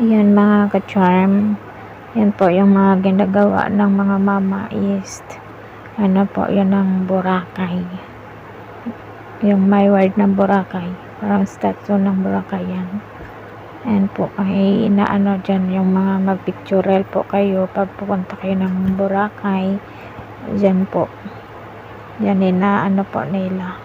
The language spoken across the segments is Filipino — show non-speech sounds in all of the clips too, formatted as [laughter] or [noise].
Ayan mga ka-charm. Yan po yung mga ginagawa ng mga mama is ano po, yun ang Boracay. Yung may word ng Boracay. Parang statue ng Boracay yan. Ayan po, ay inaano dyan yung mga magpicturel po kayo pag pupunta kayo ng Boracay. Dyan po. Yan inaano po nila.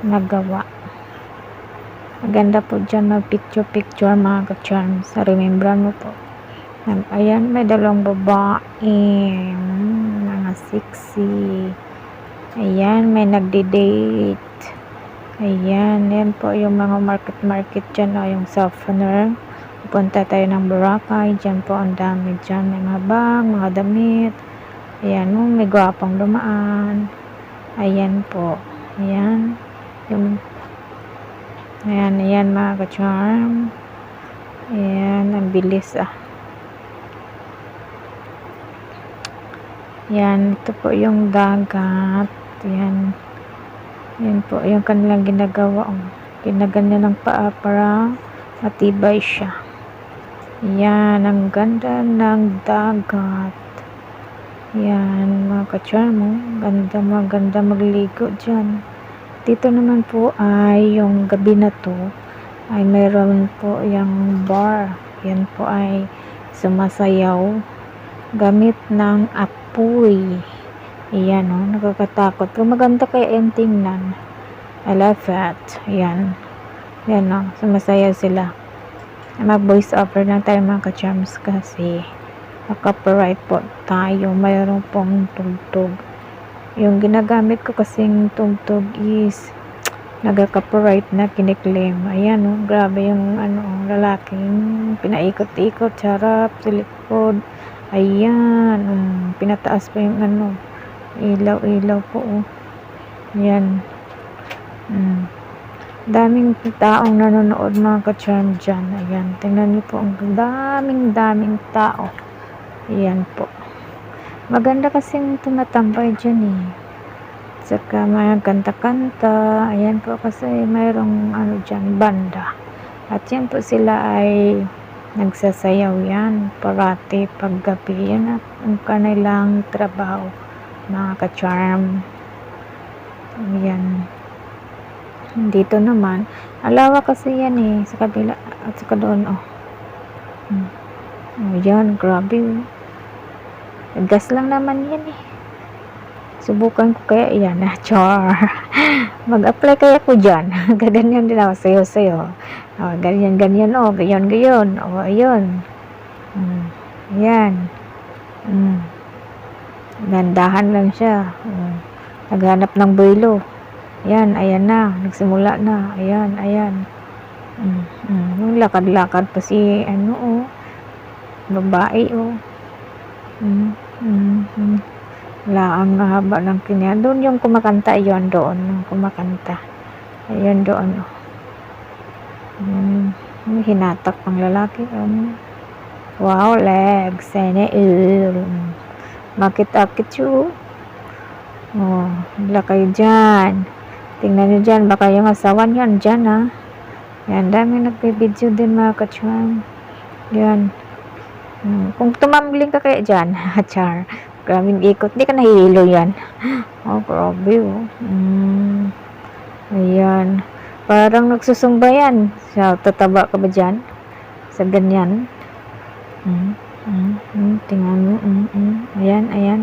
Nagawa. Maganda po dyan mag-picture-picture mga ka-charms. Remembran mo po. Ayan, may dalawang babae. Mga sexy. Ayan, may nagde-date. Ayan, yan po yung mga market-market dyan, o, yung softener. Pupunta tayo ng Boracay. Dyan po ang dami dyan. May mga bag, mga damit. Ayan, oh, may gwapang dumaan. Ayan po. Ayan. Yung Ayan, ayan mga ka-charm. Ayan, ang bilis ah. Yan, ito po yung dagat. Yan. Yan po, yung kanilang ginagawa. Oh. Ginaganyan ng paa para matibay siya. Yan, ang ganda ng dagat. Yan, mga ka-charm. Oh. Ganda, maganda magligo dyan. Dito naman po ay yung gabi na to ay mayroon po yung bar. Yan po ay sumasayaw gamit ng apoy. Ayan o, oh, nakakatakot. Kung maganda kaya yung tingnan. I love that. Ayan. Ayan o, oh, sumasayaw sila. Mag-voice over na tayo mga ka-charms kasi copyright po tayo. Mayroon pong tugtog. Yung ginagamit ko kasing tugtog is nagka-copyright na kiniklaim. Ayan oh, grabe yung ano, lalaking pinaikot-ikot, sarap, sa likod. Ayan, um, pinataas pa yung ano, ilaw-ilaw po. Oh. Ayan. Mm. Daming taong nanonood mga ka-charm dyan. Ayan, tingnan niyo po, ang daming daming tao. Ayan po. Maganda kasing tumatambay dyan eh. Saka mga kanta-kanta. Ayan po kasi mayroong ano dyan, banda. At yan po sila ay nagsasayaw yan parati paggabi yan at ang kanilang trabaho mga ka-charm yan dito naman alawa kasi yan eh sa kabila at saka doon oh hmm. oh yan grabe oh. Gas lang naman yan eh subukan ko kaya yan na [laughs] char mag-apply kaya ko dyan [laughs] gaganyan din ako sayo sayo Oh, ganyan, ganyan, oh, ganyan, ganyan. Oh, ayun. Mm, yan. Mm. Gandahan lang siya. Mm. Naghanap ng buwilo. Yan, ayan na. Nagsimula na. Ayan, ayan. Mm, mm. Lakad-lakad pa si, ano, oh. Babae, oh. Mm, mm, mm. Wala ang haba ng kanya. Doon yung kumakanta, yon doon. Yung kumakanta. Ayun doon, oh. Hmm, hinatak pang lalaki. Um, wow, legs. Sene, il. Makit-akit yun. Oh, wala kayo dyan. Tingnan nyo dyan. Baka yung asawa nyo dyan, ha. Yan, dami nagbe-video din mga kachuan. Yan. Hmm, kung tumambling ka kaya dyan, [laughs] char. Grabing ikot. Hindi ka nahihilo yan. [gasps] Oh, grabe, oh. Hmm. Ayan. Parang nagsusumba yan. Sa tataba ka ba dyan? Sa ganyan. Mm, mm, mm, tingnan mo. Mm, mm. Ayan, ayan.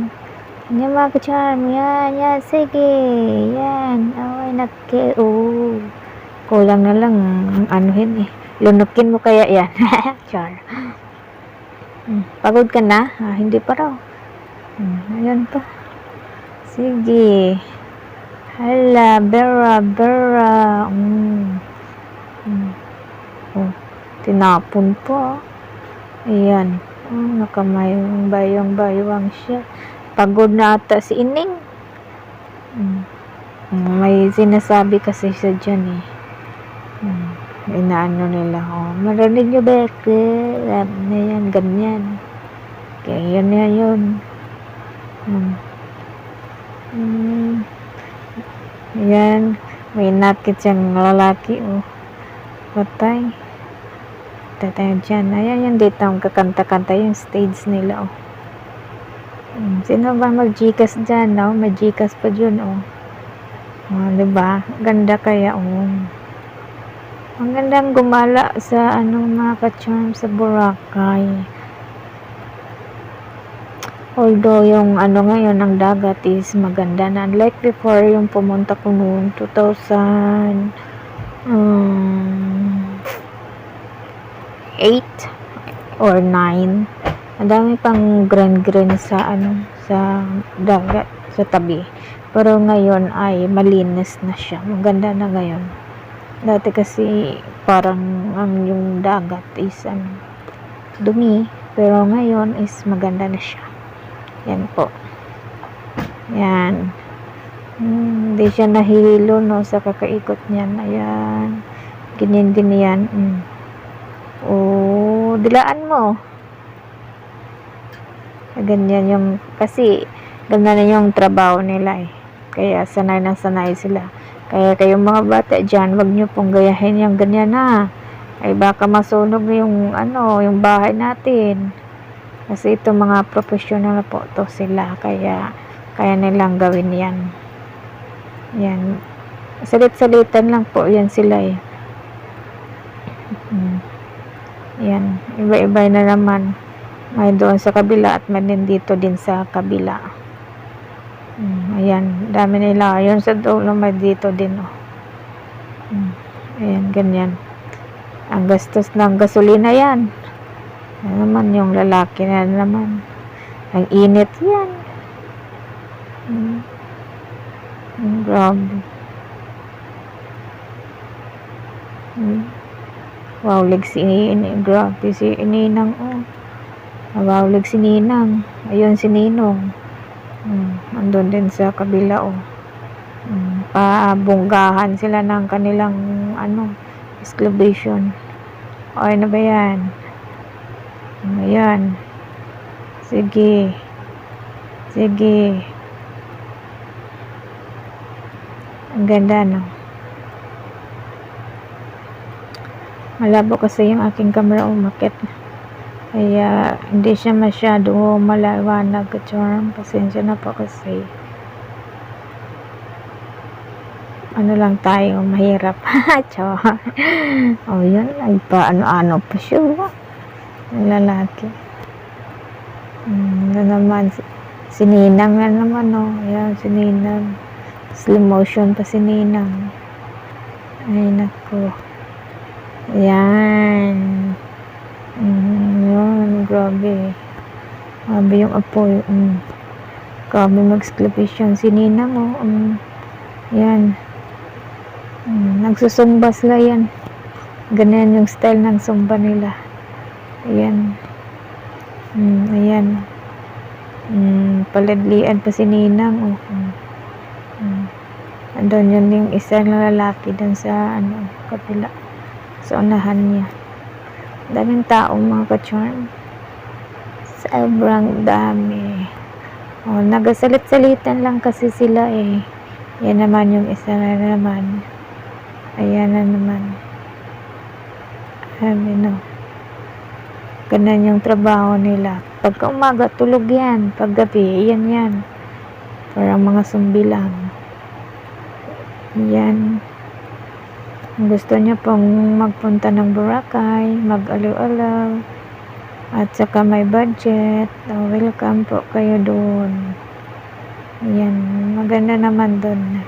Yan mga ka-charm. Yan, yan. Sige. Yan. Away, nagke. Oh. Kulang na lang. Anuhin eh. Lunukin mo kaya yan. [laughs] Char. Mm, pagod ka na? Ah, hindi pa raw. Mm, ayan pa. Sige. Hala, Bera, Bera. Mm. Mm. Oh, tinapon po. Ayan. Oh, nakamayong bayong-baywang siya. Pagod na ata si Ining. Mm, may sinasabi kasi siya dyan eh. Inaano nila. Oh, marinig nyo ba? Na yan, ganyan. Kaya yan na yun. Mm. Mm. Ayan. May nakit siyang lalaki. Oh. Patay. Punta tayo dyan. Ayan yung dito. Ang kakanta-kanta yung stage nila. Oh. Hmm, Sino ba mag-Gcash dyan? No? May Gcash pa dyan. Oh. Oh, diba? Ganda kaya. Oh. Ang gandang gumala sa anong mga ka-charm sa Boracay. Although yung ano ngayon ng dagat is maganda na. Unlike before yung pumunta ko noon 2000 um, 8 or 9. Ang dami pang green-green sa ano sa dagat sa tabi. Pero ngayon ay malinis na siya. Maganda na ngayon. Dati kasi parang ang yung dagat is ano, dumi. Pero ngayon is maganda na siya. Yan po. Yan. Hmm, Hindi siya nahihilo no sa kakaikot niyan. Ayan. Ganyan din yan. Mm. Oh, dilaan mo. Ganyan yung, kasi, ganyan na yung trabaho nila eh. Kaya sanay na sanay sila. Kaya kayong mga bata dyan, wag nyo pong gayahin yung ganyan na. Ay baka masunog yung ano, yung bahay natin. Kasi ito mga professional po to sila. Kaya, kaya nilang gawin yan. Yan. Salit-salitan lang po yan sila eh. Mm. Yan. Iba-iba na naman. May doon sa kabila at may din dito din sa kabila. Ayan. Dami nila. Ayun sa dulo may dito din. Oh. Mm, ayan. Ganyan. Ang gastos ng gasolina yan. Ano naman yung lalaki na naman. Ang init yan. Mm. Mm, grabe. Mm. Wow, leg si ini, grabe si Ninang oh. Wow, leg si Ninang. Ayun si Ninong. Mm, andun din sa kabila oh. Mm, pabunggahan sila ng kanilang ano, exclamation. O ano ba yan? Ayan. Sige. Sige. Ang ganda no. Malabo kasi yung aking camera umakit. Kaya hindi siya masyado malaiwanag ka charm. Pasensya na po kasi ano lang tayo, mahirap. [laughs] Char. oh, yun. Ay, pa, ano-ano pa siya. Ang lalaki. Mm, na naman, si, Ninang na naman, oh. Ayan, si. Slow motion pa si Ninang. Ay, nako. Ayan. Mm, grabe. Grabe yung apoy. Mm. Grabe mag-exclamation si Ninang, oh. Mm. Yan. Mm, nagsusumba sila yan. Ganyan yung style ng sumba nila. Ayan. Mm, ayan. Mm, paladlian pa si Ninang, oh. Mm. Mm. Andun yun yung isa na lalaki dun sa ano, kapila. Sa unahan niya. Daming taong mga ka-charm. Sobrang dami. Oh, nagasalit-salitan lang kasi sila eh. Yan naman yung isa na naman. Ayan na naman. Sabi no. Ganun yung trabaho nila. Pagka umaga, tulog yan. Pag gabi, yan yan. Parang mga sumbi lang. Yan. Gusto niyo pong magpunta ng Boracay, mag-alaw-alaw, at saka may budget, oh, welcome po kayo doon. Yan, maganda naman doon.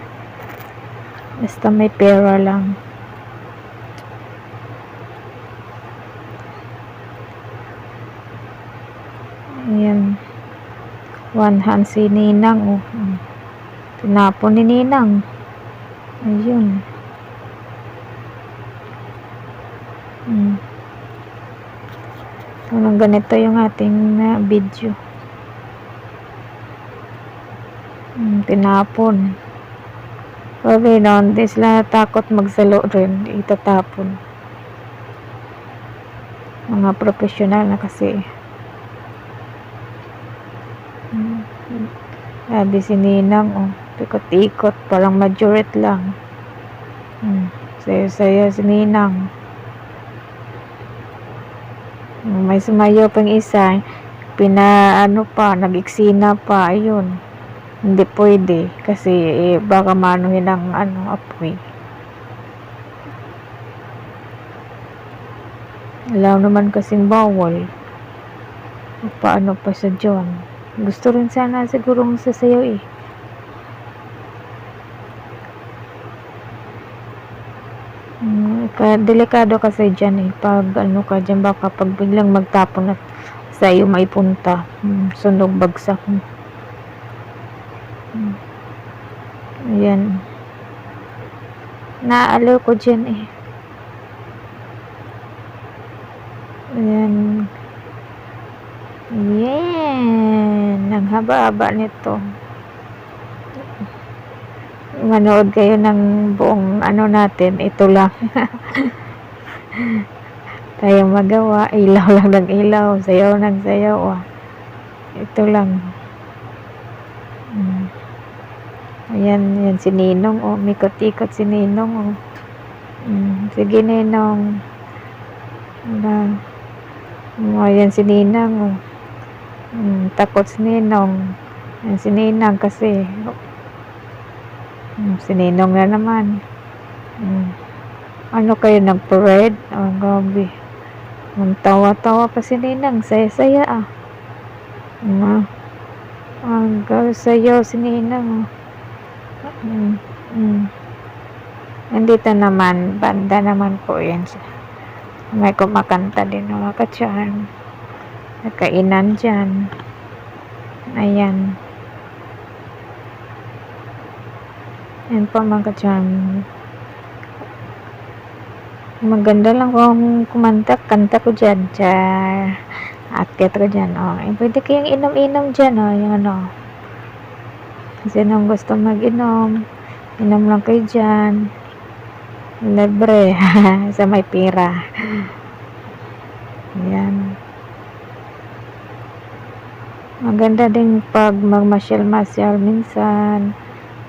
Basta may pera lang. Ayan. One hand si Ninang. Oh. Tinapon ni Ninang. Ayun. Mm. Walang ganito yung ating na video. Mm, tinapon. Sabi noon, di sila natakot magsalo rin. Itatapon. Mga profesional na kasi. Mm. Sabi si Ninang, oh, ikot-ikot, parang majorit lang. Mm. Sayo-sayo si Ninang. May sumayo pang isa, pinaano pa, nag-eksena pa, ayun. Hindi pwede kasi eh, baka manuhin ng ano, apoy. Alam naman kasing bawal. Paano pa sa John? Gusto rin sana sigurong sasayaw eh. Mm, delikado kasi dyan eh. Pag ano ka dyan, baka pag biglang magtapon at sa iyo may punta. Mm, sunog bagsak mo. Mm. Ayan. Naaliw ko dyan eh. Ayan. Yan. Ang haba-haba nito. Manood kayo ng buong ano natin. Ito lang. [laughs] Tayo magawa. Ilaw lang ng ilaw. Sayaw ng sayaw. Ah. Ito lang. Mm. Ayan, yan si Ninong. Oh, mikot-ikot si Ninong. Oh. Mm. Sige, Ninong. Wala. Oh, ayan si Ninang. Oh. Mm, takot si Ninong. Ayan si Ninang kasi. Mm, si Ninong na naman. Mm. Ano kayo nag-parade? Oh, gabi. Ang tawa-tawa pa si Ninang. Saya-saya ah. Mm. Ang sayaw si Ninang. Oh. Mm. Mm. Nandito naman, banda naman po yan. May kumakanta din mga katsyan. Nakainan dyan. Ayan. Ayan po mga katsyan. Maganda lang kung kumanta, kanta ko dyan. Char. Akyat ko dyan. Oh. Eh, pwede kayong inom-inom dyan. Oh. Yung ano. Kasi nang gusto mag-inom. Inom lang kayo dyan. Libre. [laughs] sa may pira. Ayan. Maganda din pag magmasyal-masyal minsan.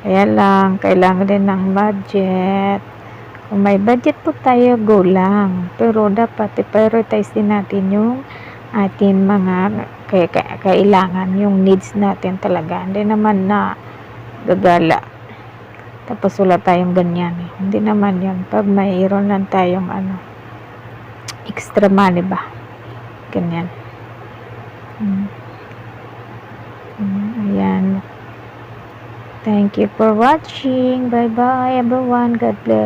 Kaya lang, kailangan din ng budget. Kung may budget po tayo, go lang. Pero dapat i-prioritize din natin yung ating mga kailangan, yung needs natin talaga. Hindi naman na gagala. Tapos wala tayong ganyan. Eh. Hindi naman yan. Pag mayroon lang tayong ano, extra money ba? Ganyan. Hmm. Hmm, ayan. Thank you for watching. Bye-bye everyone. God bless.